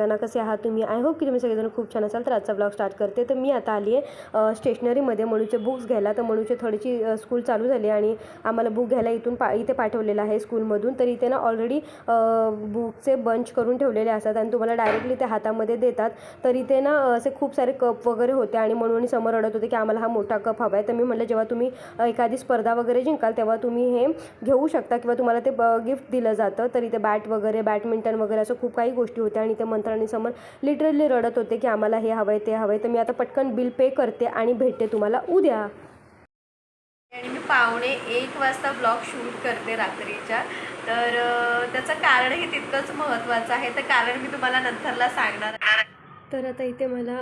सगळ्यांना कसे आहात तुम्ही आय होप की तुम्ही सगळेजण खूप छान असाल. तर आजचा ब्लॉग स्टार्ट करते. तर मी आता आली आहे स्टेशनरीमध्ये मनूचे बुक्स घ्यायला. तर मनूचे थोडीशी स्कूल चालू झाली आणि आम्हाला बुक घ्यायला इथून पा इथे पाठवलेलं आहे स्कूलमधून. तर इथे ना ऑलरेडी बुकचे बंच करून ठेवलेले असतात आणि तुम्हाला डायरेक्टली ते हातामध्ये देतात. तर इथे ना असे खूप सारे कप वगैरे होते आणि म्हणून समोर रडत होते की आम्हाला हा मोठा कप हवा आहे तर मी म्हटलं जेव्हा तुम्ही एखादी स्पर्धा वगैरे जिंकाल तेव्हा तुम्ही हे घेऊ शकता किंवा तुम्हाला ते गिफ्ट दिलं जातं. तर इथे बॅट वगैरे बॅडमिंटन वगैरे असं खूप काही गोष्टी होत्या आणि ते मंत्र समोर लिटरली रडत होते की आम्हाला हे हवं आहे ते हवं आहे तर मी आता पटकन बिल पे करते आणि भेटते तुम्हाला उद्या. आणि मी पावणे एक वाजता ब्लॉग शूट करते रात्रीच्या. तर त्याचं कारणही तितकंच महत्त्वाचं आहे. तर कारण मी तुम्हाला नंतरला सांगणार तर आता इथे मला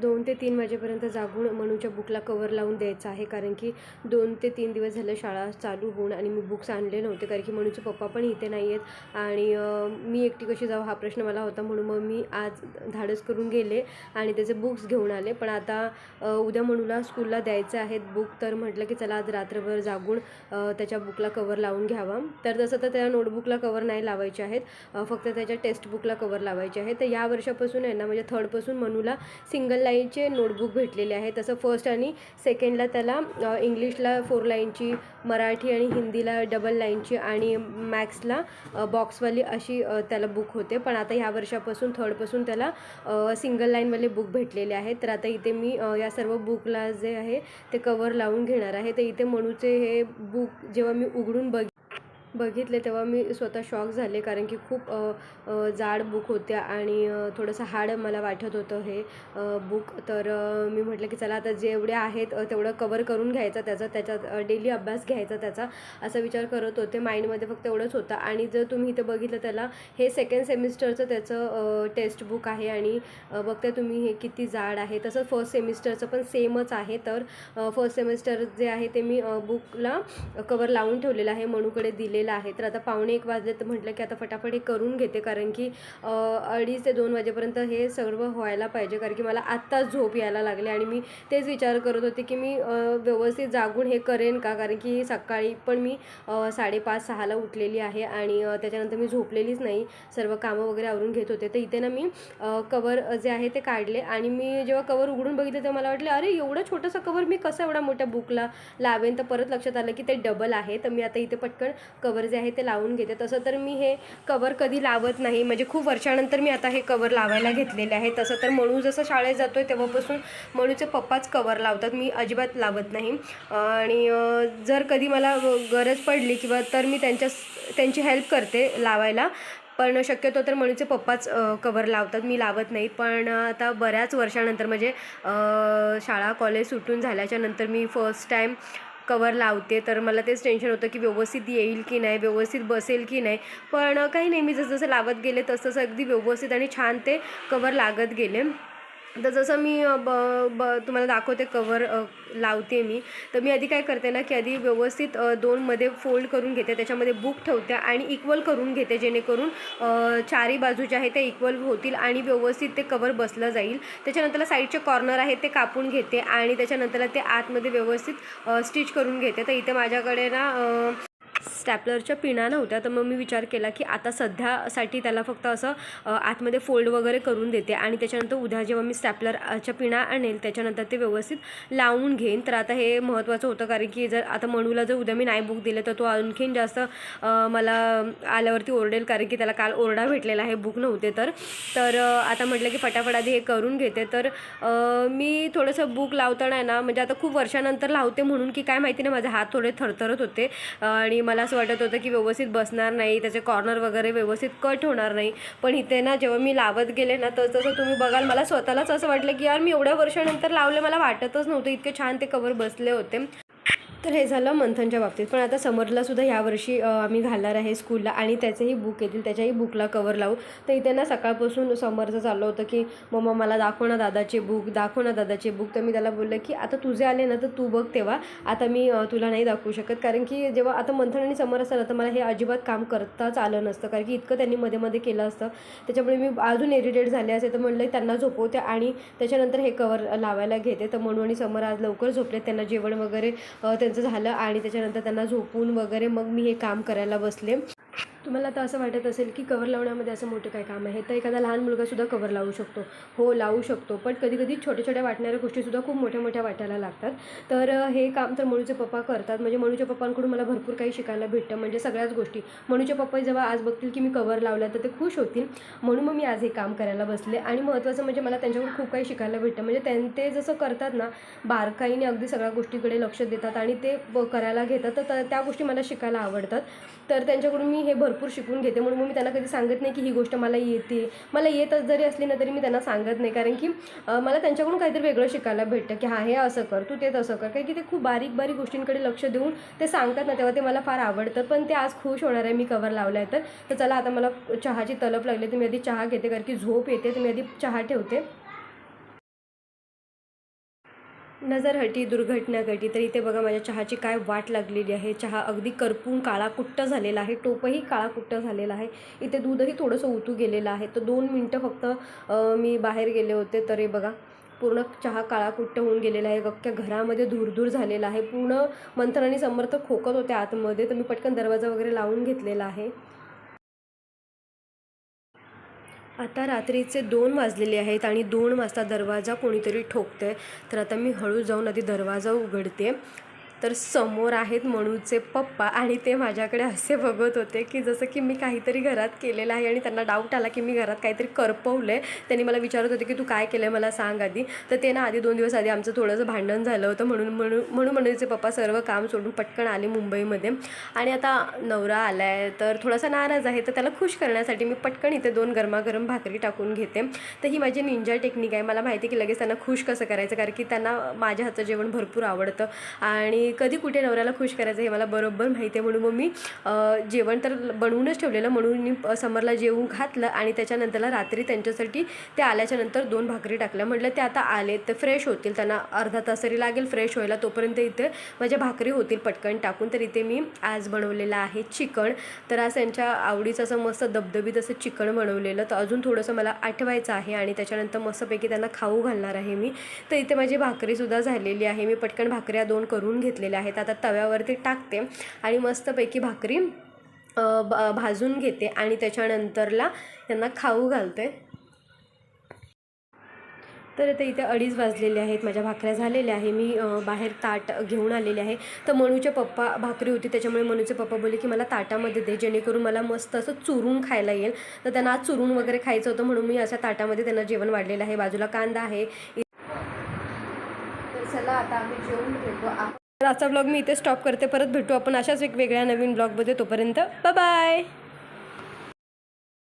दोन ते तीन वाजेपर्यंत जागून मनूच्या बुकला कवर लावून द्यायचं आहे. कारण की दोन ते तीन दिवस झालं शाळा चालू होऊन आणि मी बुक्स आणले नव्हते. कारण की मनूचे पप्पा पण इथे नाही आहेत आणि मी एकटी कशी जाऊ हा प्रश्न मला होता. म्हणून मग मी आज धाडस करून गेले आणि त्याचे बुक्स घेऊन आले. पण आता उद्या मनूला स्कूलला द्यायचे आहेत बुक तर म्हटलं की चला आज रात्रभर जागून त्याच्या बुकला कवर लावून घ्यावा. तर तसं तर त्या नोटबुकला कवर नाही लावायचे आहेत. फक्त त्याच्या टेक्स्टबुकला कवर लावायचे आहे तर या वर्षापासून आहे ना म्हणजे थर्ड थर्डपासून मनूला सिंगल लाईनचे नोटबुक भेटलेले आहे तसं फर्स्ट आणि सेकंडला त्याला इंग्लिशला फोर लाईनची मराठी आणि हिंदीला डबल लाईनची आणि मॅथ्सला बॉक्सवाली अशी त्याला बुक होते. पण आता ह्या वर्षापासून थर्डपासून त्याला सिंगल लाईनवाले बुक भेटलेले आहेत. तर आता इथे मी या सर्व बुकला जे आहे ते कवर लावून घेणार आहे. तर इथे मनूचे हे बुक जेव्हा मी उघडून बघ बघितले तेव्हा मी स्वतः शॉक झाले कारण की खूप जाड बुक होत्या आणि थोडंसं हार्ड मला वाटत होतं हे बुक तर मी म्हटलं की चला आता जेवढे आहेत तेवढं कवर करून घ्यायचा त्याचा त्याच्यात डेली अभ्यास घ्यायचा त्याचा असा विचार करत होते. माइंडमध्ये फक्त एवढंच होता. आणि जर तुम्ही इथे बघितलं त्याला हे सेकंड सेमिस्टरचं त्याचं टेस्ट बुक आहे आणि अ, बघता तुम्ही हे किती जाड आहे. तसं फर्स्ट सेमिस्टरचं पण सेमच आहे. तर फर्स्ट सेमिस्टर जे आहे ते मी बुकला कवर लावून ठेवलेलं आहे. मनूकडे दिलेलं आहे. तर आता पावणे एक वाजले तर म्हटलं की आता फटाफट हे करून घेते कारण की अडीच ते दोन वाजेपर्यंत हे सर्व व्हायला पाहिजे. कारण की मला आत्ताच झोप यायला लागली आणि मी तेच विचार करत होते की मी व्यवस्थित जागून हे करेन का? कारण की सकाळी पण मी साडेपाच सहाला उठलेली आहे आणि त्याच्यानंतर मी झोपलेलीच नाही. सर्व कामं वगैरे आवरून घेत होते. तर इथे ना मी कवर जे आहे ते काढले आणि मी जेव्हा कवर उघडून बघितलं तेव्हा मला वाटलं अरे एवढं छोटंसं कवर मी कसं एवढ्या मोठ्या बुकला लावेन? तर परत लक्षात आलं की ते डबल आहे. तर मी आता इथे पटकन कवर जे आहे ते लावून घेते. तसं तर मी हे कवर कधी लावत नाही. म्हणजे खूप वर्षानंतर मी आता हे कवर लावायला घेतलेले आहे. तसं तर मणू जसं शाळेत जातो आहे तेव्हापासून मणूचे पप्पाच कवर लावतात. मी अजिबात लावत नाही. आणि जर कधी मला गरज पडली किंवा तर मी त्यांच्या त्यांची हेल्प करते लावायला. पण शक्यतो तर मणूचे पप्पाच कवर लावतात. मी लावत नाही. पण आता बऱ्याच वर्षानंतर म्हणजे शाळा कॉलेज सुटून झाल्याच्यानंतर मी फर्स्ट टाईम कवर लावते तर मला तेच टेन्शन होतं की व्यवस्थित येईल की नाही व्यवस्थित बसेल की नाही. पण काही नाही मी जसं जसं लावत गेले तसं अगदी व्यवस्थित आणि छान ते कवर लागत गेले. तर जसं मी ब ब तुम्हाला दाखवते कवर लावते मी. तर मी आधी काय करते ना की आधी व्यवस्थित दोनमध्ये फोल्ड करून घेते. त्याच्यामध्ये बुक ठेवते आणि इक्वल करून घेते जेणेकरून चारही चारी बाजू ज्या आहे ते इक्वल होतील आणि व्यवस्थित ते कवर बसलं जाईल. त्याच्यानंतरला साईडचे कॉर्नर आहेत ते कापून घेते आणि त्याच्यानंतरला ते आतमध्ये व्यवस्थित स्टिच करून घेते. तर इथे माझ्याकडे ना स्टॅपलरच्या पिना नव्हत्या तर मग मी विचार केला की आता सध्यासाठी त्याला फक्त असं आतमध्ये फोल्ड वगैरे करून देते आणि त्याच्यानंतर उद्या जेव्हा मी स्टॅपलरच्या पिना आणेल त्याच्यानंतर ते व्यवस्थित लावून घेईन. तर आता हे महत्त्वाचं होतं कारण की जर आता मनूला जर उद्या मी नाही बुक दिले तर तो आणखीन जास्त मला आल्यावरती ओरडेल कारण की त्याला काल ओरडा भेटलेला आहे बुक नव्हते तर. तर आता म्हटलं की फटाफट आधी हे करून घेते. तर मी थोडंसं बुक लावताना आहे ना म्हणजे आता खूप वर्षानंतर लावते म्हणून की काय माहिती नाही माझे हात थोडे थरथरत होते. आणि मला असं वाटत होतं की व्यवस्थित बसणार नाही त्याचे कॉर्नर वगैरे व्यवस्थित कट होणार नाही. पण इथे ना जेव्हा मी लावत गेले ना तर तसं तुम्ही बघाल मला स्वतःलाच असं वाटलं की यार मी एवढ्या वर्षानंतर लावले मला वाटतच नव्हतं. इतके छान ते कवर बसले होते. तर हे झालं मंथनच्या बाबतीत. पण आता समरला सुद्धा यावर्षी आम्ही घालणार आहे स्कूलला आणि त्याचेही बुक येतील त्याच्याही बुकला कवर लावू. तर इथे ना सकाळपासून समरचं चाललं होतं की मम्मा मला दाखव ना दादाचे बुक दाखव ना दादाचे बुक तर मी त्याला बोललं की आता तुझे आले ना तर तू बघ तेव्हा. आता मी तुला नाही दाखवू शकत. कारण की जेव्हा आता मंथन आणि समर असताना तर मला हे अजिबात काम करताच आलं नसतं. कारण की इतकं त्यांनी मध्ये मध्ये केलं असतं. त्याच्यामुळे मी अजून इरिटेट झाले असे. तर म्हणलं त्यांना झोपवते आणि त्याच्यानंतर हे कवर लावायला घेते. तर म्हणून आणि समर आज लवकर झोपले त्यांना जेवण वगैरे ते त्यांचं झालं आणि त्याच्यानंतर त्यांना झोपून वगैरे मग मी हे काम करायला बसले. तुम्हाला आता असं वाटत असेल की कवर लावण्यामध्ये असं मोठं काय काम आहे? तर एखादा लहान मुलगासुद्धा कवर लावू शकतो. हो लावू शकतो. पण कधी कधी छोट्या छोट्या वाटणाऱ्या गोष्टीसुद्धा खूप मोठ्या मोठ्या वाटायला लागतात. तर हे काम तर मनूचे पप्पा करतात. म्हणजे मनूच्या पप्पांकडून मला भरपूर काही शिकायला भेटतं. म्हणजे सगळ्याच गोष्टी. मनूचे पप्पा जेव्हा आज बघतील की मी कवर लावला तर ते खुश होतील. म्हणून मग मी आज हे काम करायला बसले. आणि महत्त्वाचं म्हणजे मला त्यांच्याकडून खूप काही शिकायला भेटतं. म्हणजे त्यां ते जसं करतात ना बारकाईने अगदी सगळ्या गोष्टीकडे लक्ष देतात आणि ते करायला घेतात. तर त्या- त्या गोष्टी मला शिकायला आवडतात. तर त्यांच्याकडून मी हे भरपूर शिकून घेते म्हणून मग मी त्यांना कधी सांगत नाही की ही गोष्ट मला येते. मला येतच जरी असली ना तरी मी त्यांना सांगत नाही. कारण की मला त्यांच्याकडून काहीतरी वेगळं शिकायला भेटतं की हा हे असं कर तू ते तसं कर. कारण की ते खूप बारीक बारीक गोष्टींकडे लक्ष देऊन ते सांगतात ना तेव्हा ते मला फार आवडतं. पण ते आज खुश होणार आहे मी कवर लावला आहे तर. तर चला आता मला चहाची तलप लागली तर मी आधी चहा घेते कारण की झोप येते तर मी आधी चहा ठेवते. नजर हटी दुर्घटना घटी. तर इथे बघा माझ्या चहाची काय वाट लागलेली आहे. चहा अगदी करपून काळाकुट्ट झालेला आहे. टोपही काळाकुट्ट झालेला आहे. इथे दूधही थोडंसं उतू गेलेलं आहे. तर दोन मिनटं फक्त मी बाहेर गेले होते. तर हे बघा पूर्ण चहा काळाकुट्ट होऊन गेलेला आहे. अख्ख्या घरामध्ये धूरधूर झालेला आहे. पूर्ण मंथन आणि समर्थ खोकत होते आतमध्ये. तर मी पटकन दरवाजा वगैरे लावून घेतलेला आहे. आता रात्रीचे दोन वाजलेले आहेत आणि दोन वाजता दरवाजा कोणीतरी ठोकते तर आता मी हळू जाऊन आधी दरवाजा उघडते. तर समोर आहेत मनूचे पप्पा आणि ते माझ्याकडे असे बघत होते की जसं की मी काहीतरी घरात केलेलं आहे आणि त्यांना डाऊट आला की मी घरात काहीतरी करपवलं आहे त्यांनी मला विचारत होते की तू काय केलं आहे मला सांग आधी. तर ते ना आधी दोन दिवस आधी आमचं थोडंसं भांडण झालं होतं. म्हणून म्हणून म्हणून मनूचे पप्पा सर्व काम सोडून पटकन आले मुंबईमध्ये. आणि आता नवरा आला आहे तर थोडासा नाराज आहे. तर त्याला खुश करण्यासाठी मी पटकन इथे दोन गरमागरम भाकरी टाकून घेते. तर ही माझी निंजा टेक्निक आहे. मला माहिती आहे की लगेच त्यांना खुश कसं करायचं कारण की त्यांना माझ्या हातचं जेवण भरपूर आवडतं. आणि कधी कुठे नवऱ्याला खुश करायचं हे मला बरोबर माहिती आहे. म्हणून मग मी जेवण तर बनवूनच ठेवलेलं. म्हणून मी समरला जेवू घातलं आणि त्याच्यानंतरला रात्री त्यांच्यासाठी ते आल्याच्यानंतर दोन भाकरी टाकल्या. म्हटलं ते आता आले तर फ्रेश होतील. त्यांना अर्धा तास तरी लागेल फ्रेश व्हायला. तोपर्यंत इथे माझ्या भाकरी होतील पटकन टाकून. तर इथे मी आज बनवलेलं आहे चिकन. तर आज त्यांच्या आवडीचं असं मस्त दबदबीत असं चिकन बनवलेलं. तर अजून थोडंसं मला आठवायचं आहे आणि त्याच्यानंतर मस्तपैकी त्यांना खाऊ घालणार आहे मी. तर इथे माझी भाकरीसुद्धा झालेली आहे. मी पटकन भाकऱ्या दोन करून घेतलेले आहेत. आता तव्यावरती टाकते आणि मस्तपैकी भाकरी भाजून घेते आणि त्याच्यानंतरला त्यांना खाऊ घालते. तर आता इथे अडीच वाजलेले आहेत. माझ्या भाकऱ्या झालेल्या आहे. मी बाहेर ताट घेऊन आलेले आहे. तर मनूचे पप्पा भाकरी होती त्याच्यामुळे मनूचे पप्पा बोलले की मला ताटामध्ये दे जेणेकरून मला मस्त असं चुरून खायला येईल. तर त्यांना आज चुरून वगैरे खायचं होतं म्हणून मी अशा ताटामध्ये त्यांना जेवण वाढलेलं आहे. बाजूला कांदा आहे. तर चला आता आम्ही जेवून घेतो. तर आजचा ब्लॉग मी इथे स्टॉप करते. परत भेटू आपण अशाच वेगवेगळ्या नवीन ब्लॉगमध्ये तोपर्यंत बाय